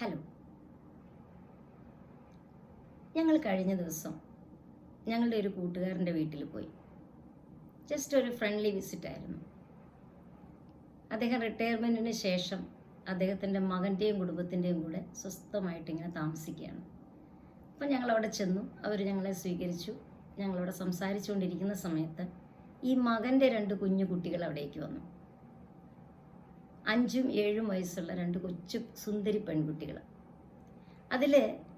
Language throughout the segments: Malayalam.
ഹലോ. ഞങ്ങൾ കഴിഞ്ഞ ദിവസം ഞങ്ങളുടെ ഒരു കൂട്ടുകാരന്റെ വീട്ടിൽ പോയി. ജസ്റ്റ് ഒരു ഫ്രണ്ട്ലി വിസിറ്റ് ആയിരുന്നു. അദ്ദേഹം റിട്ടയർമെന്റിന് ശേഷം അദ്ദേഹത്തിന്റെ മകന്റെയും കുടുംബത്തിന്റെയും കൂടെ സ്വസ്ഥമായിട്ട് ഇങ്ങനെ താമസിക്കുകയാണ്. അപ്പം ഞങ്ങളവിടെ ചെന്നു. അവർ ഞങ്ങളെ സ്വീകരിച്ചു. ഞങ്ങളവിടെ സംസാരിച്ചുകൊണ്ടിരിക്കുന്ന സമയത്ത് ഈ മകന്റെ രണ്ട് കുഞ്ഞു കുട്ടികൾ അവിടേക്ക് വന്നു. അഞ്ചും ഏഴും വയസ്സുള്ള രണ്ട് കൊച്ചു സുന്ദരി പെൺകുട്ടികൾ. അതിൽ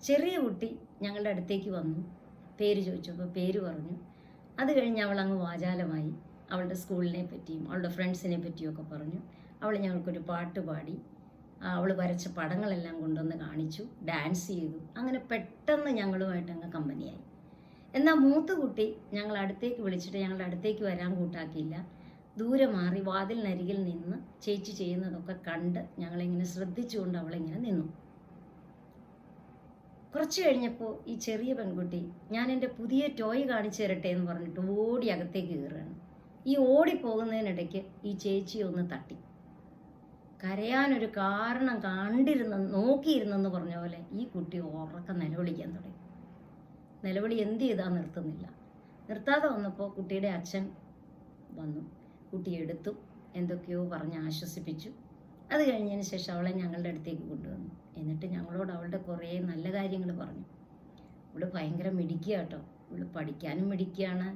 ചെറിയ കുട്ടി ഞങ്ങളുടെ അടുത്തേക്ക് വന്നു പേര് ചോദിച്ചപ്പോൾ പേര് പറഞ്ഞു. അത് കഴിഞ്ഞ് അവൾ അങ്ങ് വാചാലമായി അവളുടെ സ്കൂളിനെ പറ്റിയും അവളുടെ ഫ്രണ്ട്സിനെ ഒക്കെ പറഞ്ഞു. അവൾ ഞങ്ങൾക്കൊരു പാട്ട് പാടി അവൾ വരച്ച പടങ്ങളെല്ലാം കൊണ്ടുവന്ന് കാണിച്ചു ഡാൻസ് ചെയ്തു. അങ്ങനെ പെട്ടെന്ന് ഞങ്ങളുമായിട്ട് അങ്ങ് കമ്പനിയായി. എന്നാൽ മൂത്ത കുട്ടി ഞങ്ങൾ അടുത്തേക്ക് വിളിച്ചിട്ട് ഞങ്ങളുടെ അടുത്തേക്ക് വരാൻ കൂട്ടാക്കിയില്ല. ദൂരെ മാറി വാതിലിനരികിൽ നിന്ന് ചേച്ചി ചെയ്യുന്നതൊക്കെ കണ്ട് ഞങ്ങളിങ്ങനെ ശ്രദ്ധിച്ചുകൊണ്ട് അവളിങ്ങനെ നിന്നു. കുറച്ച് കഴിഞ്ഞപ്പോൾ ഈ ചെറിയ പെൺകുട്ടി ഞാൻ എന്റെ പുതിയ ടോയ് കാണിച്ചു തരട്ടെ എന്ന് പറഞ്ഞിട്ട് ഓടി അകത്തേക്ക് കയറുകയാണ്. ഈ ഓടി പോകുന്നതിനിടയ്ക്ക് ഈ ചേച്ചി ഒന്ന് തട്ടി. കരയാനൊരു കാരണം കണ്ടിരുന്ന നോക്കിയിരുന്നെന്ന് പറഞ്ഞ പോലെ ഈ കുട്ടി ഉറക്കം നിലവിളിക്കാൻ തുടങ്ങി. നിലവിളി എന്ത് ചെയ്താൽ നിർത്തുന്നില്ല. നിർത്താതെ വന്നപ്പോൾ കുട്ടിയുടെ അച്ഛൻ വന്നു. കുട്ടിയെ എടുത്തു എന്തൊക്കെയോ പറഞ്ഞ് ആശ്വസിപ്പിച്ചു. അത് കഴിഞ്ഞതിന് ശേഷം അവളെ ഞങ്ങളുടെ അടുത്തേക്ക് കൊണ്ടുവന്നു. എന്നിട്ട് ഞങ്ങളോട് അവളുടെ കുറേ നല്ല കാര്യങ്ങൾ പറഞ്ഞു. ഇവൾ ഭയങ്കര മിടിക്കുക കേട്ടോ ഇവൾ പഠിക്കാനും മിടിക്കുകയാണ്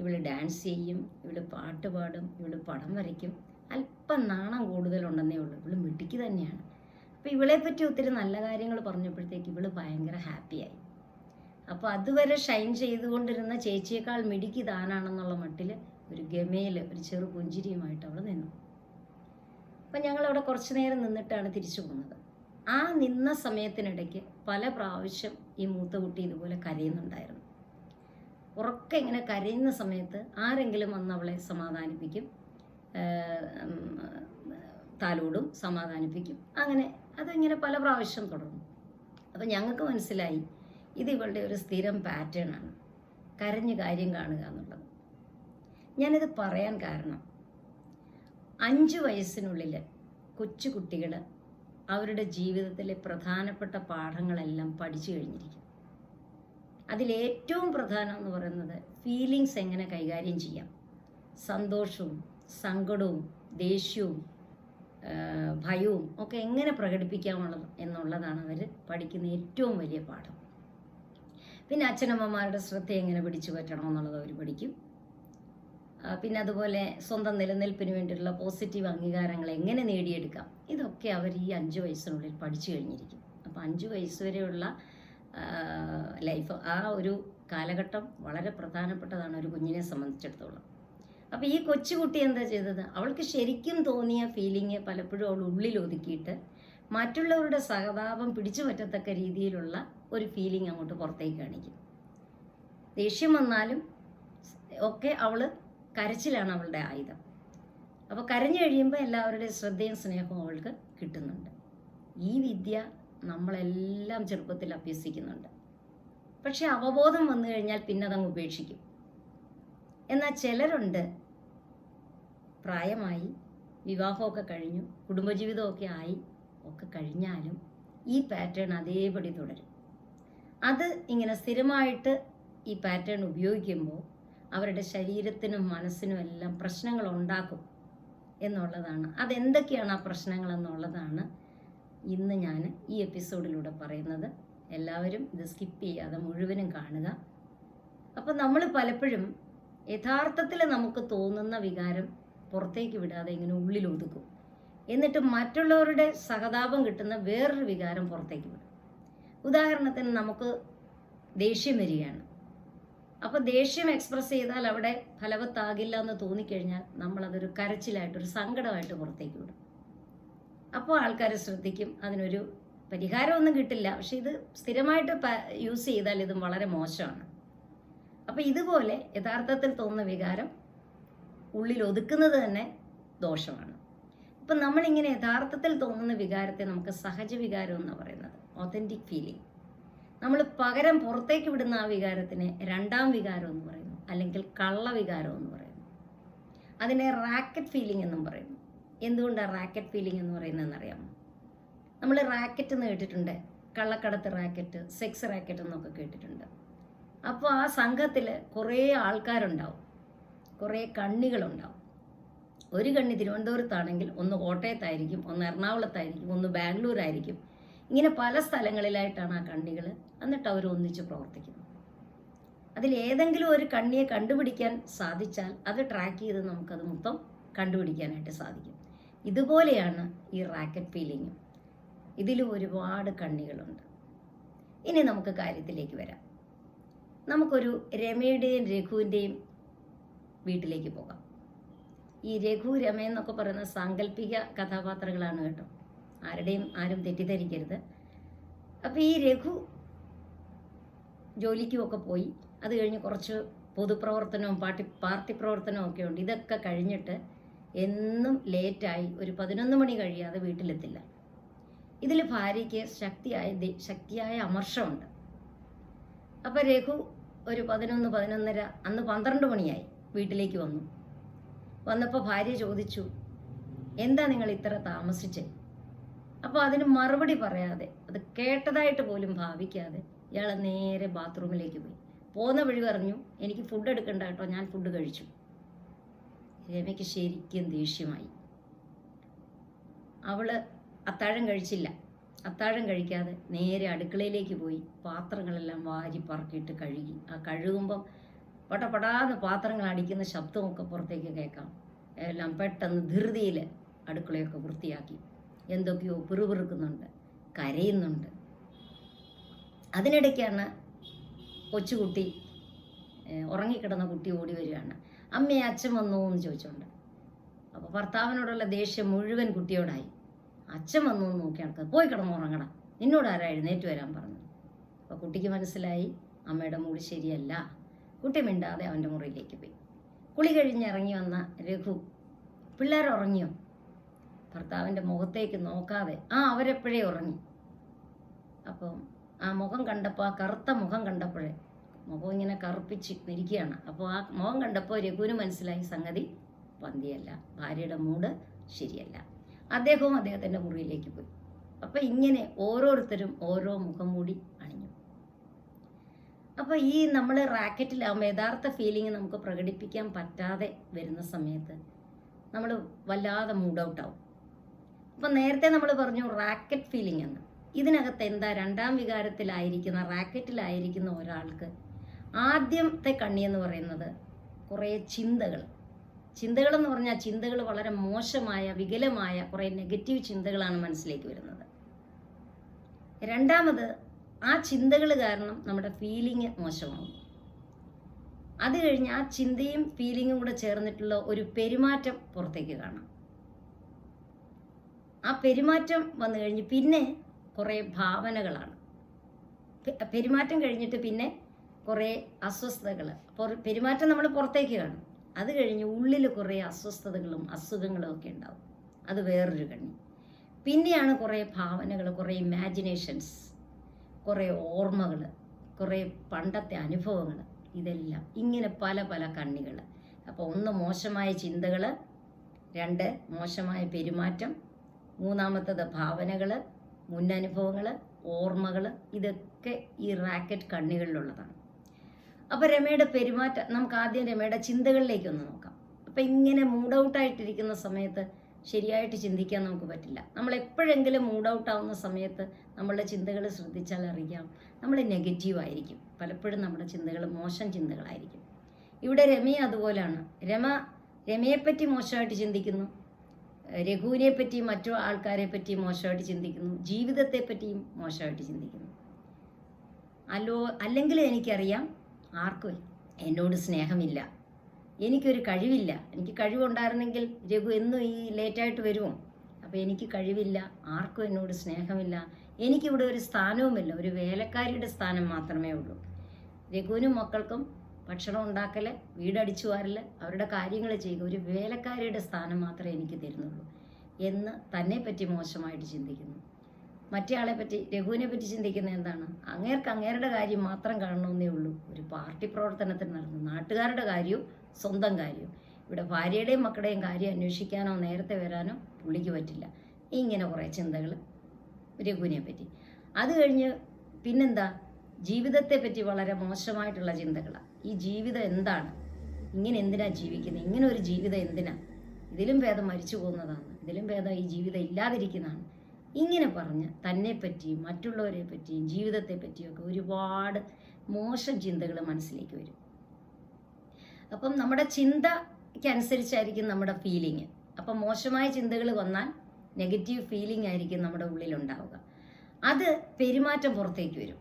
ഇവൾ ഡാൻസ് ചെയ്യും ഇവൾ പാട്ട് പാടും ഇവൾ പടം വരയ്ക്കും. അല്പം നാണം കൂടുതലുണ്ടെന്നേ ഉള്ളൂ. ഇവൾ മിടിക്ക് തന്നെയാണ്. അപ്പോൾ ഇവളെ പറ്റി ഒത്തിരി നല്ല കാര്യങ്ങൾ പറഞ്ഞപ്പോഴത്തേക്ക് ഇവൾ ഭയങ്കര ഹാപ്പിയായി. അപ്പോൾ അതുവരെ ഷൈൻ ചെയ്തുകൊണ്ടിരുന്ന ചേച്ചിയേക്കാൾ മിടുക്കി താനാണെന്നുള്ള മട്ടിൽ ഒരു ഗമയിൽ ഒരു ചെറു പുഞ്ചിരിയുമായിട്ട് അവൾ നിന്നു. അപ്പം ഞങ്ങളവിടെ കുറച്ചു നേരം നിന്നിട്ടാണ് തിരിച്ചു പോകുന്നത് ആ നിന്ന സമയത്തിനിടയ്ക്ക് പല പ്രാവശ്യം ഈ മൂത്ത കുട്ടി ഇതുപോലെ കരയുന്നുണ്ടായിരുന്നു. ഉറക്കെ ഇങ്ങനെ കരയുന്ന സമയത്ത് ആരെങ്കിലും വന്ന് അവളെ സമാധാനിപ്പിക്കും താലോടും സമാധാനിപ്പിക്കും. അങ്ങനെ അതിങ്ങനെ പല പ്രാവശ്യം തുടർന്നു. അപ്പം ഞങ്ങൾക്ക് മനസ്സിലായി ഇത് ഇവളുടെ ഒരു സ്ഥിരം പാറ്റേൺ ആണ്. കരഞ്ഞ് കാര്യം കാണുക എന്നുള്ളത്. ഞാനിത് പറയാൻ കാരണം. അഞ്ച് വയസ്സിനുള്ളിൽ കൊച്ചുകുട്ടികൾ അവരുടെ ജീവിതത്തിലെ പ്രധാനപ്പെട്ട പാഠങ്ങളെല്ലാം പഠിച്ചു കഴിഞ്ഞിരിക്കും. അതിലേറ്റവും പ്രധാനം എന്ന് പറയുന്നത് ഫീലിങ്സ് എങ്ങനെ കൈകാര്യം ചെയ്യാം. സന്തോഷവും സങ്കടവും ദേഷ്യവും ഭയവും ഒക്കെ എങ്ങനെ പ്രകടിപ്പിക്കാമുള്ളത് എന്നുള്ളതാണ് അവർ പഠിക്കുന്ന ഏറ്റവും വലിയ പാഠം. പിന്നെ അച്ഛനമ്മമാരുടെ ശ്രദ്ധ എങ്ങനെ പിടിച്ചു പറ്റണം എന്നുള്ളത് അവർ പഠിക്കും. പിന്നെ അതുപോലെ സ്വന്തം നിലനിൽപ്പിന് വേണ്ടിയിട്ടുള്ള പോസിറ്റീവ് അംഗീകാരങ്ങൾ എങ്ങനെ നേടിയെടുക്കാം? ഇതൊക്കെ അവർ ഈ അഞ്ച് വയസ്സിനുള്ളിൽ പഠിച്ചു കഴിഞ്ഞിരിക്കും. അപ്പോൾ അഞ്ച് വയസ്സ് വരെയുള്ള ലൈഫ് ആ ഒരു കാലഘട്ടം വളരെ പ്രധാനപ്പെട്ടതാണ് ഒരു കുഞ്ഞിനെ സംബന്ധിച്ചിടത്തോളം. അപ്പോൾ ഈ കൊച്ചുകുട്ടി എന്താ ചെയ്തത്? അവൾക്ക് ശരിക്കും തോന്നിയ ഫീലിംഗ് പലപ്പോഴും അവൾ ഉള്ളിൽ ഒതുക്കിയിട്ട് മറ്റുള്ളവരുടെ സഹതാപം പിടിച്ചു പറ്റത്തക്ക രീതിയിലുള്ള ഒരു ഫീലിംഗ് അങ്ങോട്ട് പുറത്തേക്ക് കാണിക്കും. ദേഷ്യം വന്നാലും ഒക്കെ അവൾ കരച്ചിലാണ് അവളുടെ ആയുധം. അപ്പോൾ കരഞ്ഞു കഴിയുമ്പോൾ എല്ലാവരുടെയും ശ്രദ്ധയും സ്നേഹവും അവൾക്ക് കിട്ടുന്നുണ്ട്. ഈ വിദ്യ നമ്മളെല്ലാം ചെറുപ്പത്തിൽ അഭ്യസിക്കുന്നുണ്ട്. പക്ഷെ അവബോധം വന്നു കഴിഞ്ഞാൽ പിന്നെ അതങ്ങ് ഉപേക്ഷിക്കും. എന്നാൽ ചിലരുണ്ട് പ്രായമായി വിവാഹമൊക്കെ കഴിഞ്ഞു കുടുംബജീവിതമൊക്കെ ആയി ഒക്കെ കഴിഞ്ഞാലും ഈ പാറ്റേൺ അതേപടി തുടരും. അത് ഇങ്ങനെ സ്ഥിരമായിട്ട് ഈ പാറ്റേൺ ഉപയോഗിക്കുമ്പോൾ അവരുടെ ശരീരത്തിനും മനസ്സിനും എല്ലാം പ്രശ്നങ്ങൾ ഉണ്ടാക്കും എന്നുള്ളതാണ്. അതെന്തൊക്കെയാണ് ആ പ്രശ്നങ്ങൾ എന്നുള്ളതാണ് ഇന്ന് ഞാൻ ഈ എപ്പിസോഡിലൂടെ പറയുന്നത്. എല്ലാവരും ഇത് സ്കിപ്പ് ചെയ്യാതെ മുഴുവനും കാണുക. അപ്പോൾ നമ്മൾ പലപ്പോഴും യഥാർത്ഥത്തിൽ നമുക്ക് തോന്നുന്ന വികാരം പുറത്തേക്ക് വിടാതെ ഇങ്ങനെ ഉള്ളിൽ ഒതുക്കും എന്നിട്ട് മറ്റുള്ളവരുടെ സഹതാപം കിട്ടുന്ന വേറൊരു വികാരം പുറത്തേക്ക് വിടും. ഉദാഹരണത്തിന് നമുക്ക് ദേഷ്യം വരികയാണ്. അപ്പോൾ ദേഷ്യം എക്സ്പ്രസ് ചെയ്താൽ അവിടെ ഫലവത്താകില്ല എന്ന് തോന്നിക്കഴിഞ്ഞാൽ നമ്മളതൊരു കരച്ചിലായിട്ട് ഒരു സങ്കടമായിട്ട് പുറത്തേക്ക് വിടും. അപ്പോൾ ആൾക്കാർ ശ്രദ്ധിക്കും അതിനൊരു പരിഹാരമൊന്നും കിട്ടില്ല. പക്ഷെ ഇത് സ്ഥിരമായിട്ട് യൂസ് ചെയ്താൽ ഇതും വളരെ മോശമാണ്. അപ്പോൾ ഇതുപോലെ യഥാർത്ഥത്തിൽ തോന്നുന്ന വികാരം ഉള്ളിൽ ഒതുക്കുന്നത് തന്നെ ദോഷമാണ്. അപ്പം നമ്മളിങ്ങനെ യഥാർത്ഥത്തിൽ തോന്നുന്ന വികാരത്തെ നമുക്ക് സഹജ വികാരം എന്ന് പറയുന്നത്. ഒതന്റിക് ഫീലിംഗ് നമ്മൾ പകരം പുറത്തേക്ക് വിടുന്ന ആ വികാരത്തിന് രണ്ടാം വികാരം എന്ന് പറയുന്നു. അല്ലെങ്കിൽ കള്ള വികാരം എന്ന് പറയുന്നു. അതിനെ റാക്കറ്റ് ഫീലിംഗ് എന്നും പറയുന്നു. എന്തുകൊണ്ടാണ് റാക്കറ്റ് ഫീലിംഗ് എന്ന് പറയുന്നതെന്ന് അറിയാമോ? നമ്മൾ റാക്കറ്റ് എന്ന് കേട്ടിട്ടുണ്ട്. കള്ളക്കടത്ത് റാക്കറ്റ് സെക്സ് റാക്കറ്റ് എന്നൊക്കെ കേട്ടിട്ടുണ്ട്. അപ്പോൾ ആ സംഘത്തിൽ കുറേ ആൾക്കാരുണ്ടാവും. കുറേ കണ്ണികളുണ്ടാവും. ഒരു കണ്ണി തിരുവനന്തപുരത്താണെങ്കിൽ ഒന്ന് കോട്ടയത്തായിരിക്കും ഒന്ന് എറണാകുളത്തായിരിക്കും ഒന്ന് ബാംഗ്ലൂരായിരിക്കും. ഇങ്ങനെ പല സ്ഥലങ്ങളിലായിട്ടാണ് ആ കണ്ണികൾ എന്നിട്ട് അവർ ഒന്നിച്ച് പ്രവർത്തിക്കുന്നത്. അതിൽ ഏതെങ്കിലും ഒരു കണ്ണിയെ കണ്ടുപിടിക്കാൻ സാധിച്ചാൽ അത് ട്രാക്ക് ചെയ്ത് നമുക്കത് മൊത്തം കണ്ടുപിടിക്കാനായിട്ട് സാധിക്കും. ഇതുപോലെയാണ് ഈ റാക്കറ്റ് ഫീലിംഗ് ഇതിൽ ഒരുപാട് കണ്ണികളുണ്ട്. ഇനി നമുക്ക് കാര്യത്തിലേക്ക് വരാം. നമുക്കൊരു രമയുടെയും രഘുവിന്റെയും വീട്ടിലേക്ക് പോകാം. ഈ രഘു രമ എന്നൊക്കെ പറയുന്ന സാങ്കല്പിക കഥാപാത്രങ്ങളാണ് കേട്ടോ. ആരുടെയും ആരും തെറ്റിദ്ധരിക്കരുത്. അപ്പോൾ ഈ രഘു ജോലിക്കുമൊക്കെ പോയി. അത് കഴിഞ്ഞ് കുറച്ച് പൊതുപ്രവർത്തനവും പാർട്ടി പാർട്ടി പ്രവർത്തനവും ഒക്കെ ഉണ്ട്. ഇതൊക്കെ കഴിഞ്ഞിട്ട് എന്നും ലേറ്റായി ഒരു പതിനൊന്ന് മണി കഴിയാതെ വീട്ടിലെത്തില്ല. ഇതിൽ ഭാര്യയ്ക്ക് ശക്തിയായ ശക്തിയായ അമർഷമുണ്ട്. അപ്പോൾ രഘു ഒരു പതിനൊന്ന് പതിനൊന്നര അന്ന് പന്ത്രണ്ട് മണിയായി വീട്ടിലേക്ക് വന്നു. വന്നപ്പോൾ ഭാര്യ ചോദിച്ചു എന്താ നിങ്ങൾ ഇത്ര താമസിച്ചേ? അപ്പോൾ അതിന് മറുപടി പറയാതെ അത് കേട്ടതായിട്ട് പോലും ഭാവിക്കാതെ ഇയാൾ നേരെ ബാത്റൂമിലേക്ക് പോയി. പോകുന്ന വഴി പറഞ്ഞു എനിക്ക് ഫുഡ് എടുക്കണ്ട കേട്ടോ ഞാൻ ഫുഡ് കഴിച്ചു. രമയ്ക്ക് ശരിക്കും ദേഷ്യമായി. അവൾ അത്താഴം കഴിച്ചില്ല. അത്താഴം കഴിക്കാതെ നേരെ അടുക്കളയിലേക്ക് പോയി പാത്രങ്ങളെല്ലാം വാരി പറക്കിയിട്ട് കഴുകി. ആ കഴുകുമ്പം പടപടാന്ന് പാത്രങ്ങൾ അടിക്കുന്ന ശബ്ദമൊക്കെ പുറത്തേക്ക് കേൾക്കാം. എല്ലാം പെട്ടെന്ന് ധൃതിയിൽ അടുക്കളയൊക്കെ വൃത്തിയാക്കി. എന്തൊക്കെയോ പിറുപിറുക്കുന്നുണ്ട് കരയുന്നുണ്ട്. അതിനിടയ്ക്കാണ് കൊച്ചുകുട്ടി ഉറങ്ങിക്കിടന്ന കുട്ടി ഓടി വരികയാണ്. അമ്മയെ അച്ഛൻ വന്നു എന്ന് ചോദിച്ചുകൊണ്ട് അപ്പോൾ ഭർത്താവിനോടുള്ള ദേഷ്യം മുഴുവൻ കുട്ടിയോടായി. അച്ഛൻ വന്നു എന്ന് നോക്കി നടക്കുക പോയി കിടന്നു ഉറങ്ങണം നിന്നോട് ആരാ എഴുന്നേറ്റ് വരാൻ പറഞ്ഞു അപ്പോൾ കുട്ടിക്ക് മനസ്സിലായി അമ്മയുടെ മൂടി ശരിയല്ല. കുട്ടി മിണ്ടാതെ അവന്റെ മുറിയിലേക്ക് പോയി. കുളി കഴിഞ്ഞ് ഇറങ്ങി വന്ന രഘു പിള്ളേർ ഉറങ്ങിയോ? ഭർത്താവിന്റെ മുഖത്തേക്ക് നോക്കാതെ ആ അവരെപ്പോഴേ ഉറങ്ങി. അപ്പം ആ മുഖം കണ്ടപ്പോൾ ആ കറുത്ത മുഖം കണ്ടപ്പോഴേ മുഖം ഇങ്ങനെ കറുപ്പിച്ച് ഇരിക്കുകയാണ്. അപ്പോൾ ആ മുഖം കണ്ടപ്പോൾ രഘുവിന് മനസ്സിലായി സംഗതി പന്തിയല്ല ഭാര്യയുടെ മൂഡ് ശരിയല്ല. അദ്ദേഹവും അദ്ദേഹത്തിന്റെ മുറിയിലേക്ക് പോയി. അപ്പം ഇങ്ങനെ ഓരോരുത്തരും ഓരോ മുഖം മൂടി അണിഞ്ഞു. അപ്പോൾ ഈ നമ്മൾ റാക്കറ്റിലാകുമ്പോൾ യഥാർത്ഥ ഫീലിംഗ് നമുക്ക് പ്രകടിപ്പിക്കാൻ പറ്റാതെ വരുന്ന സമയത്ത് നമ്മൾ വല്ലാതെ മൂഡ് ഔട്ട് ആവും. അപ്പം നേരത്തെ നമ്മൾ പറഞ്ഞു റാക്കറ്റ് ഫീലിംഗ് എന്ന്. ഇതിനകത്ത് എന്താ രണ്ടാം വികാരത്തിലായിരിക്കുന്ന റാക്കറ്റിലായിരിക്കുന്ന ഒരാൾക്ക് ആദ്യത്തെ കണ്ണി എന്ന് പറയുന്നത് കുറേ ചിന്തകൾ ചിന്തകളെന്ന് പറഞ്ഞാൽ ചിന്തകൾ വളരെ മോശമായ വികലമായ കുറേ നെഗറ്റീവ് ചിന്തകളാണ് മനസ്സിലേക്ക് വരുന്നത്. രണ്ടാമത് ആ ചിന്തകൾ കാരണം നമ്മുടെ ഫീലിംഗ് മോശമാകും. അത് കഴിഞ്ഞ് ആ ചിന്തയും ഫീലിങ്ങും കൂടെ ചേർന്നിട്ടുള്ള ഒരു പെരുമാറ്റം പുറത്തേക്ക് കാണാം. ആ പെരുമാറ്റം വന്നു കഴിഞ്ഞ് പിന്നെ കുറേ ഭാവനകളാണ്. പെരുമാറ്റം കഴിഞ്ഞിട്ട് പിന്നെ കുറേ അസ്വസ്ഥതകൾ പെരുമാറ്റം നമ്മൾ പുറത്തേക്ക് കാണും. അത് കഴിഞ്ഞ് ഉള്ളിൽ കുറേ അസ്വസ്ഥതകളും അസുഖങ്ങളും ഒക്കെ ഉണ്ടാവും. അത് വേറൊരു കണ്ണി. പിന്നെയാണ് കുറേ ഭാവനകൾ കുറേ ഇമാജിനേഷൻസ് കുറേ ഓർമ്മകൾ കുറേ പണ്ടത്തെ അനുഭവങ്ങൾ ഇതെല്ലാം ഇങ്ങനെ പല പല കണ്ണികൾ അപ്പോൾ ഒന്ന് മോശമായ ചിന്തകൾ രണ്ട് മോശമായ പെരുമാറ്റം മൂന്നാമത്തത് ഭാവനകൾ മുന്നനുഭവങ്ങൾ ഓർമ്മകൾ ഇതൊക്കെ ഈ റാക്കറ്റ് കണ്ണികളിലുള്ളതാണ്. അപ്പോൾ രമയുടെ പെരുമാറ്റം നമുക്ക് ആദ്യം രമയുടെ ചിന്തകളിലേക്ക് ഒന്ന് നോക്കാം. അപ്പം ഇങ്ങനെ മൂഡ് ഔട്ടായിട്ടിരിക്കുന്ന സമയത്ത് ശരിയായിട്ട് ചിന്തിക്കാൻ നമുക്ക് പറ്റില്ല. നമ്മൾ എപ്പോഴെങ്കിലും മൂഡ് ഔട്ട് ആവുന്ന സമയത്ത് നമ്മളുടെ ചിന്തകൾ ശ്രദ്ധിച്ചാൽ അറിയാം നമ്മൾ നെഗറ്റീവ് ആയിരിക്കും. പലപ്പോഴും നമ്മുടെ ചിന്തകൾ മോശം ചിന്തകളായിരിക്കും. ഇവിടെ രമയെ അതുപോലെയാണ് രമ രമയെപ്പറ്റി മോശമായിട്ട് ചിന്തിക്കുന്നു. രഘുവിനെ പറ്റിയും മറ്റു ആൾക്കാരെ പറ്റിയും മോശമായിട്ട് ചിന്തിക്കുന്നു. ജീവിതത്തെ പറ്റിയും മോശമായിട്ട് ചിന്തിക്കുന്നു. അല്ലോ അല്ലെങ്കിൽ എനിക്കറിയാം ആർക്കും എന്നോട് സ്നേഹമില്ല. എനിക്കൊരു കഴിവില്ല. എനിക്ക് കഴിവുണ്ടായിരുന്നെങ്കിൽ രഘു എന്നും ഈ ലേറ്റായിട്ട് വരുമോ? അപ്പോൾ എനിക്ക് കഴിവില്ല. ആർക്കും എന്നോട് സ്നേഹമില്ല. എനിക്കിവിടെ ഒരു സ്ഥാനവുമില്ല. ഒരു വേലക്കാരിയുടെ സ്ഥാനം മാത്രമേ ഉള്ളൂ. രഘുവിനും മക്കൾക്കും ഭക്ഷണം ഉണ്ടാക്കൽ വീടടിച്ചു വാരൽ അവരുടെ കാര്യങ്ങൾ ചെയ്യുക ഒരു വേലക്കാരിയുടെ സ്ഥാനം മാത്രമേ എനിക്ക് തരുന്നുള്ളൂ എന്ന് തന്നെ പറ്റി മോശമായിട്ട് ചിന്തിക്കുന്നു. മറ്റേ പറ്റി രഘുവിനെ പറ്റി ചിന്തിക്കുന്നത് എന്താണ്? അങ്ങേർക്ക് അങ്ങേരുടെ കാര്യം മാത്രം കാണണമെന്നേ ഉള്ളൂ. ഒരു പാർട്ടി പ്രവർത്തനത്തിന് നടന്നു നാട്ടുകാരുടെ കാര്യവും സ്വന്തം കാര്യവും. ഇവിടെ ഭാര്യയുടെയും മക്കളുടെയും കാര്യം അന്വേഷിക്കാനോ നേരത്തെ വരാനോ പുള്ളിക്ക് പറ്റില്ല. ഇങ്ങനെ കുറേ ചിന്തകൾ രഘുവിനെ പറ്റി. അത് കഴിഞ്ഞ് പിന്നെന്താ? ജീവിതത്തെ പറ്റി വളരെ മോശമായിട്ടുള്ള ചിന്തകളാണ് ഈ ജീവിതം എന്താണ്? ഇങ്ങനെ എന്തിനാ ജീവിക്കുന്നത്? ഇങ്ങനെ ഒരു ജീവിതം എന്തിനാ? ഇതിലും ഭേദം മരിച്ചു പോകുന്നതാണ്. ഇതിലും ഭേദം ഈ ജീവിതം ഇല്ലാതിരിക്കുന്നതാണ്. ഇങ്ങനെ പറഞ്ഞ് തന്നെ പറ്റിയും മറ്റുള്ളവരെ പറ്റിയും ജീവിതത്തെ പറ്റിയൊക്കെ ഒരുപാട് മോശം ചിന്തകൾ മനസ്സിലേക്ക് വരും. അപ്പം നമ്മുടെ ചിന്തയ്ക്കനുസരിച്ചായിരിക്കും നമ്മുടെ ഫീലിങ് അപ്പം മോശമായ ചിന്തകൾ വന്നാൽ നെഗറ്റീവ് ഫീലിംഗ് ആയിരിക്കും നമ്മുടെ ഉള്ളിലുണ്ടാവുക. അത് പെരുമാറ്റം പുറത്തേക്ക് വരും.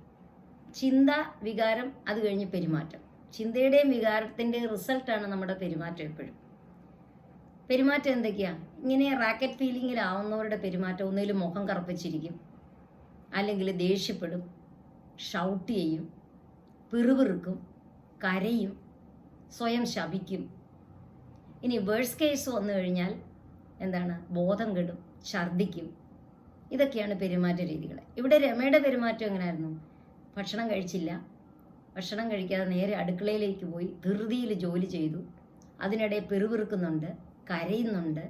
ചിന്ത വികാരം അത് കഴിഞ്ഞ് പെരുമാറ്റം. ചിന്തയുടെയും വികാരത്തിന്റെയും റിസൾട്ടാണ് നമ്മുടെ പെരുമാറ്റം എപ്പോഴും. പെരുമാറ്റം എന്തൊക്കെയാ? ഇങ്ങനെ റാക്കറ്റ് ഫീലിങ്ങിലാവുന്നവരുടെ പെരുമാറ്റം ഒന്നിലും മുഖം കറുപ്പിച്ചിരിക്കും അല്ലെങ്കിൽ ദേഷ്യപ്പെടും ഷൗട്ട് ചെയ്യും പിറുപിറുക്കും കരയും സ്വയം ശപിക്കും. ഇനി വേഴ്സ് കേസ് വന്നു കഴിഞ്ഞാൽ എന്താണ്? ബോധം കെടും ഛർദിക്കും ഇതൊക്കെയാണ് പെരുമാറ്റ രീതികൾ ഇവിടെ രമയുടെ പെരുമാറ്റം എങ്ങനെയായിരുന്നു ഭക്ഷണം കഴിച്ചില്ല ഭക്ഷണം കഴിക്കാതെ നേരെ അടുക്കളയിലേക്ക് പോയി ധൃതിയിൽ ജോലി ചെയ്തു. അതിനിടെ പെറുവിറുക്കുന്നുണ്ട് കരയുന്നുണ്ട്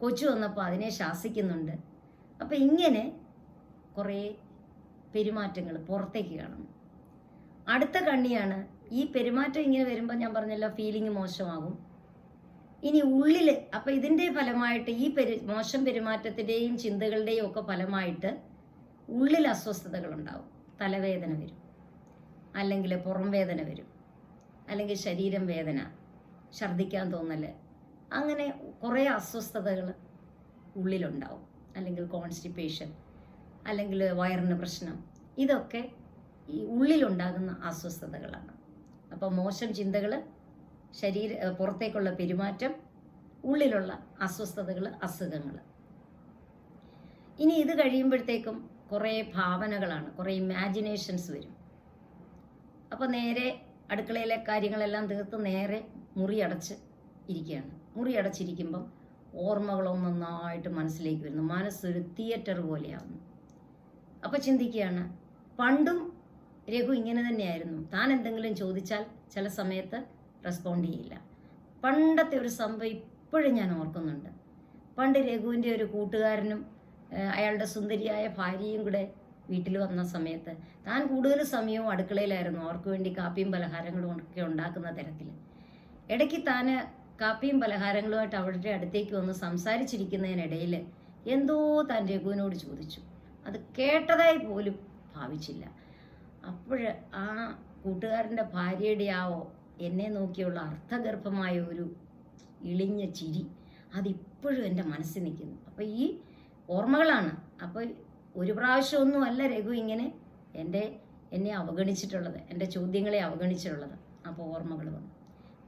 കൊച്ചു വന്നപ്പോൾ അതിനെ ശാസിക്കുന്നുണ്ട്. അപ്പം ഇങ്ങനെ കുറേ പെരുമാറ്റങ്ങൾ പുറത്തേക്ക് കാണുന്നു. അടുത്ത കണ്ണിയാണ് ഈ പെരുമാറ്റം ഇങ്ങനെ വരുമ്പോൾ ഞാൻ പറഞ്ഞല്ലോ ഫീലിംഗ് മോശമാകും. ഇനി ഉള്ളിൽ അപ്പം ഇതിന്റെ ഫലമായിട്ട് ഈ പെരു മോശം പെരുമാറ്റത്തിന്റെയും ചിന്തകളുടെയും ഒക്കെ ഫലമായിട്ട് ഉള്ളിൽ അസ്വസ്ഥതകളുണ്ടാവും തലവേദന വരും. അല്ലെങ്കിൽ പുറം വേദന വരും. അല്ലെങ്കിൽ ശരീരം വേദന ഛർദ്ദിക്കാൻ തോന്നൽ അങ്ങനെ കുറേ അസ്വസ്ഥതകൾ ഉള്ളിലുണ്ടാവും. അല്ലെങ്കിൽ കോൺസ്റ്റിപ്പേഷൻ അല്ലെങ്കിൽ വയറിന് പ്രശ്നം ഇതൊക്കെ ഈ ഉള്ളിലുണ്ടാകുന്ന അസ്വസ്ഥതകളാണ്. അപ്പോൾ മോശം ചിന്തകൾ ശരീര പുറത്തേക്കുള്ള പെരുമാറ്റം ഉള്ളിലുള്ള അസ്വസ്ഥതകൾ അസുഖങ്ങൾ ഇനി ഇത് കഴിയുമ്പോഴത്തേക്കും കുറേ ഭാവനകളാണ് കുറേ ഇമാജിനേഷൻസ് വരും. അപ്പോൾ നേരെ അടുക്കളയിലെ കാര്യങ്ങളെല്ലാം തീർത്ത് നേരെ മുറി അടച്ച് ഇരിക്കുകയാണ്. മുറി അടച്ചിരിക്കുമ്പം ഓർമ്മകളോ നന്നായിട്ട് മനസ്സിലേക്ക് വരുന്നു. മനസ്സൊരു തിയേറ്റർ പോലെയാവുന്നു. അപ്പോൾ ചിന്തിക്കുകയാണ് പണ്ടും രഘു ഇങ്ങനെ തന്നെയായിരുന്നു. താൻ എന്തെങ്കിലും ചോദിച്ചാൽ ചില സമയത്ത് റെസ്പോണ്ട് ചെയ്യില്ല. പണ്ടത്തെ ഒരു സംഭവം ഇപ്പോഴും ഞാൻ ഓർക്കുന്നുണ്ട്. പണ്ട് രഘുവിന്റെ ഒരു കൂട്ടുകാരനും അയാളുടെ സുന്ദരിയായ ഭാര്യയും കൂടെ വീട്ടിൽ വന്ന സമയത്ത് താൻ കൂടുതൽ സമയവും അടുക്കളയിലായിരുന്നു. അവർക്ക് വേണ്ടി കാപ്പിയും പലഹാരങ്ങളും ഒക്കെ ഉണ്ടാക്കുന്ന തരത്തിൽ. ഇടയ്ക്ക് താൻ കാപ്പിയും പലഹാരങ്ങളുമായിട്ട് അവരുടെ അടുത്തേക്ക് വന്ന് സംസാരിച്ചിരിക്കുന്നതിനിടയിൽ എന്തോ താൻ രഘുവിനോട് ചോദിച്ചു. അത് കേട്ടതായി പോലും ഭാവിച്ചില്ല. അപ്പോൾ ആ കൂട്ടുകാരന്റെ ഭാര്യയുടെ ആ എന്നെ നോക്കിയുള്ള അർത്ഥഗർഭമായ ഒരു ഇളിഞ്ഞ ചിരി അതിപ്പോഴും എന്റെ മനസ്സിൽ നിൽക്കുന്നു. അപ്പോൾ ഈ ഓർമ്മകളാണ്. അപ്പോൾ ഒരു പ്രാവശ്യമൊന്നും അല്ല രഘു ഇങ്ങനെ എന്റെ എന്നെ അവഗണിച്ചിട്ടുള്ളത് എന്റെ ചോദ്യങ്ങളെ അവഗണിച്ചിട്ടുള്ളത്. അപ്പോൾ ഓർമ്മകൾ വന്നു.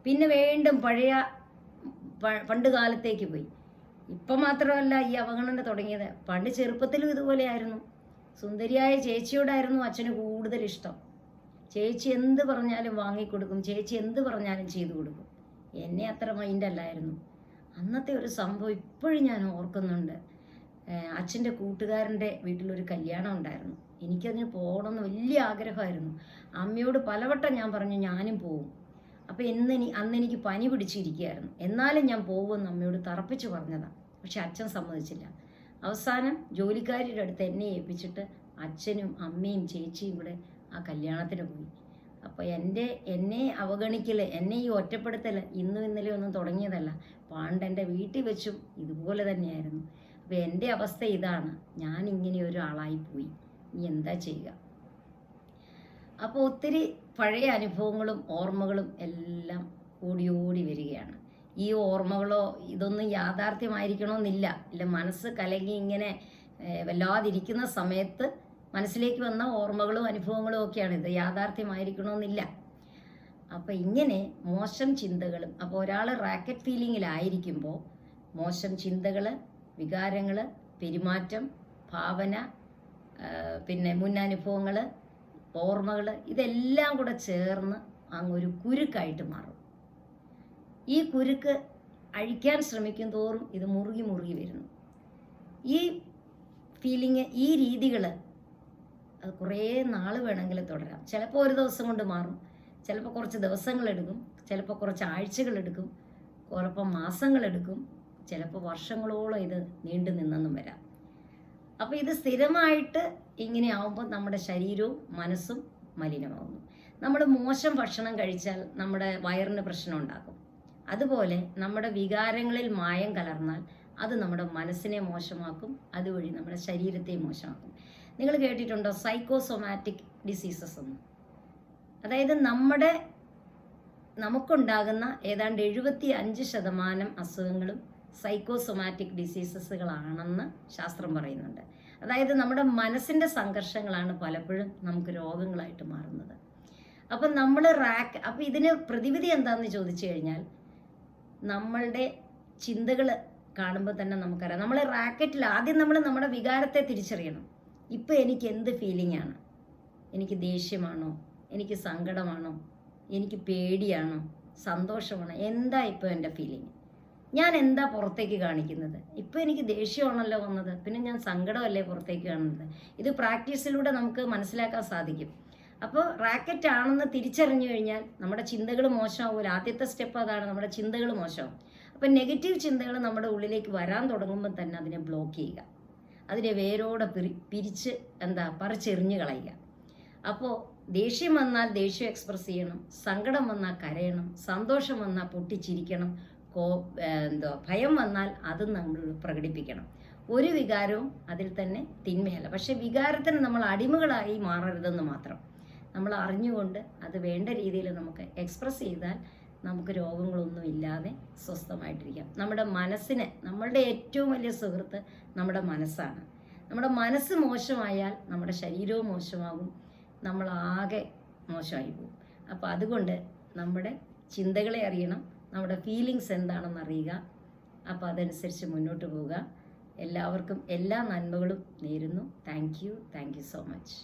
പിന്നെ വീണ്ടും പഴയ പണ്ട് കാലത്തേക്ക് പോയി. ഇപ്പം മാത്രമല്ല ഈ അവഗണന തുടങ്ങിയത്. പണ്ട് ചെറുപ്പത്തിലും ഇതുപോലെയായിരുന്നു സുന്ദരിയായ ചേച്ചിയോടായിരുന്നു അച്ഛന് കൂടുതൽ ഇഷ്ടം. ചേച്ചി എന്ത് പറഞ്ഞാലും വാങ്ങിക്കൊടുക്കും. ചേച്ചി എന്ത് പറഞ്ഞാലും ചെയ്തു കൊടുക്കും. എന്നെ അത്ര മൈൻഡല്ലായിരുന്നു അന്നത്തെ ഒരു സംഭവം ഇപ്പോഴും ഞാൻ ഓർക്കുന്നുണ്ട്. അച്ഛന്റെ കൂട്ടുകാരന്റെ വീട്ടിലൊരു കല്യാണം ഉണ്ടായിരുന്നു. എനിക്കതിന് പോകണമെന്ന് വലിയ ആഗ്രഹമായിരുന്നു. അമ്മയോട് പലവട്ടം ഞാൻ പറഞ്ഞു ഞാനും പോവും. അപ്പോൾ എന്ന് അന്ന് എനിക്ക് പനി പിടിച്ചിരിക്കുകയായിരുന്നു. എന്നാലും ഞാൻ പോകുമെന്ന് അമ്മയോട് തറപ്പിച്ച് പറഞ്ഞതാണ് പക്ഷെ അച്ഛൻ സമ്മതിച്ചില്ല. അവസാനം ജോലിക്കാരിയുടെ അടുത്ത് എന്നെ ഏൽപ്പിച്ചിട്ട് അച്ഛനും അമ്മയും ചേച്ചിയും കൂടെ ആ കല്യാണത്തിന് പോയി. അപ്പോൾ എന്റെ എന്നെ അവഗണിക്കൽ എന്നെ ഈ ഒറ്റപ്പെടുത്തൽ ഇന്നും ഇന്നലെ ഒന്നും തുടങ്ങിയതല്ല. പാണ്ട് എന്റെ വീട്ടിൽ വെച്ചും ഇതുപോലെ തന്നെയായിരുന്നു. അപ്പോൾ എന്റെ അവസ്ഥ ഇതാണ്. ഞാൻ ഇങ്ങനെ ഒരാളായി പോയി. നീ എന്താ ചെയ്യുക? അപ്പോൾ ഒത്തിരി പഴയ അനുഭവങ്ങളും ഓർമ്മകളും എല്ലാം ഓടി ഓടി വരികയാണ്. ഈ ഓർമ്മകളോ ഇതൊന്നും യാഥാർത്ഥ്യമായിരിക്കണമെന്നില്ല. ഇല്ല മനസ്സ് കലങ്ങി ഇങ്ങനെ വല്ലാതിരിക്കുന്ന സമയത്ത് മനസ്സിലേക്ക് വന്ന ഓർമ്മകളും അനുഭവങ്ങളും ഒക്കെയാണ്. ഇത് യാഥാർത്ഥ്യമായിരിക്കണമെന്നില്ല. അപ്പം ഇങ്ങനെ മോശം ചിന്തകളും അപ്പോൾ ഒരാൾ റാക്കറ്റ് ഫീലിങ്ങിലായിരിക്കുമ്പോൾ മോശം ചിന്തകൾ വികാരങ്ങൾ പെരുമാറ്റം ഭാവന പിന്നെ മുൻ അനുഭവങ്ങൾ ഓർമ്മകൾ ഇതെല്ലാം കൂടെ ചേർന്ന് അങ്ങ് ഒരു കുരുക്കായിട്ട് മാറും. ഈ കുരുക്ക് അഴിക്കാൻ ശ്രമിക്കും തോറും ഇത് മുറുകി മുറുകി വരുന്നു. ഈ ഫീലിങ് ഈ രീതികൾ അത് കുറേ നാൾ വേണമെങ്കിൽ തുടരാം. ചിലപ്പോൾ ഒരു ദിവസം കൊണ്ട് മാറും. ചിലപ്പോൾ കുറച്ച് ദിവസങ്ങളെടുക്കും. ചിലപ്പോൾ കുറച്ച് ആഴ്ചകളെടുക്കും. ചിലപ്പോൾ മാസങ്ങളെടുക്കും. ചിലപ്പോൾ വർഷങ്ങളോളം ഇത് നീണ്ടു നിന്നെന്നും വരാം. അപ്പോൾ ഇത് സ്ഥിരമായിട്ട് ഇങ്ങനെ ആവുമ്പോൾ നമ്മുടെ ശരീരവും മനസ്സും മലിനമാകുന്നു നമ്മൾ മോശം ഭക്ഷണം കഴിച്ചാൽ നമ്മുടെ വയറിന് പ്രശ്നം ഉണ്ടാകും. അതുപോലെ നമ്മുടെ വികാരങ്ങളിൽ മായം കലർന്നാൽ അത് നമ്മുടെ മനസ്സിനെ മോശമാക്കും അതുവഴി നമ്മുടെ ശരീരത്തെ മോശമാക്കും. നിങ്ങൾ കേട്ടിട്ടുണ്ടോ സൈക്കോസൊമാറ്റിക് ഡിസീസസ് എന്ന്? അതായത് നമ്മുടെ നമുക്കുണ്ടാകുന്ന ഏതാണ്ട് എഴുപത്തി അഞ്ച് ശതമാനം അസുഖങ്ങളും സൈക്കോസൊമാറ്റിക് ഡിസീസസുകളാണെന്ന് ശാസ്ത്രം പറയുന്നുണ്ട്. അതായത് നമ്മുടെ മനസ്സിന്റെ സംഘർഷങ്ങളാണ് പലപ്പോഴും നമുക്ക് രോഗങ്ങളായിട്ട് മാറുന്നത്. അപ്പം നമ്മൾ റാക്ക് അപ്പം ഇതിന് പ്രതിവിധി എന്താണെന്ന് ചോദിച്ചു കഴിഞ്ഞാൽ നമ്മളുടെ ചിന്തകൾ കാണുമ്പോൾ തന്നെ നമുക്കറിയാം. നമ്മൾ റാക്കറ്റിൽ ആദ്യം നമ്മൾ നമ്മുടെ വികാരത്തെ തിരിച്ചറിയണം. ഇപ്പം എനിക്ക് എന്ത് ഫീലിംഗ് ആണ്? എനിക്ക് ദേഷ്യമാണോ? എനിക്ക് സങ്കടമാണോ? എനിക്ക് പേടിയാണോ? സന്തോഷമാണോ? എന്താ ഇപ്പോൾ എന്റെ ഫീലിംഗ് ഞാൻ എന്താ പുറത്തേക്ക് കാണിക്കുന്നത്? ഇപ്പോൾ എനിക്ക് ദേഷ്യമാണല്ലോ വന്നത്. പിന്നെ ഞാൻ സങ്കടമല്ലേ പുറത്തേക്ക് കാണുന്നത്? ഇത് പ്രാക്ടീസിലൂടെ നമുക്ക് മനസ്സിലാക്കാൻ സാധിക്കും. അപ്പോൾ റാക്കറ്റ് ആണെന്ന് തിരിച്ചറിഞ്ഞു കഴിഞ്ഞാൽ നമ്മുടെ ചിന്തകൾ മോശമാവില്ല ആദ്യത്തെ സ്റ്റെപ്പ് അതാണ് നമ്മുടെ ചിന്തകൾ മോശമാവും. അപ്പം നെഗറ്റീവ് ചിന്തകൾ നമ്മുടെ ഉള്ളിലേക്ക് വരാൻ തുടങ്ങുമ്പോൾ തന്നെ അതിനെ ബ്ലോക്ക് ചെയ്യുക. അതിനെ വേരോടെ പിരി പിരിച്ച് എന്താ പറിച്ചെറിഞ്ഞ് കളയുക. അപ്പോൾ ദേഷ്യം വന്നാൽ ദേഷ്യം എക്സ്പ്രസ് ചെയ്യണം. സങ്കടം വന്നാൽ കരയണം. സന്തോഷം വന്നാൽ പൊട്ടിച്ചിരിക്കണം. കോ എന്തോ ഭയം വന്നാൽ അത് നമ്മൾ പ്രകടിപ്പിക്കണം. ഒരു വികാരവും അതിൽ തന്നെ തിന്മയല്ല. പക്ഷെ വികാരത്തിന് നമ്മൾ അടിമകളായി മാറരുതെന്ന് മാത്രം. നമ്മൾ അറിഞ്ഞുകൊണ്ട് അത് വേണ്ട രീതിയിൽ നമുക്ക് എക്സ്പ്രസ് ചെയ്താൽ നമുക്ക് രോഗങ്ങളൊന്നും ഇല്ലാതെ സ്വസ്ഥമായിട്ടിരിക്കാം. നമ്മുടെ മനസ്സിനെ നമ്മളുടെ ഏറ്റവും വലിയ സുഹൃത്ത് നമ്മുടെ മനസ്സാണ്. നമ്മുടെ മനസ്സ് മോശമായാൽ നമ്മുടെ ശരീരവും മോശമാകും. നമ്മൾ ആകെ മോശമായി പോകും അപ്പോൾ അതുകൊണ്ട് നമ്മുടെ ചിന്തകളെ അറിയണം. നമ്മുടെ ഫീലിങ്സ് എന്താണെന്ന് അറിയുക. അപ്പോൾ അതനുസരിച്ച് മുന്നോട്ട് പോവുക. എല്ലാവർക്കും എല്ലാ നന്മകളും നേരുന്നു. Thank you thank you so much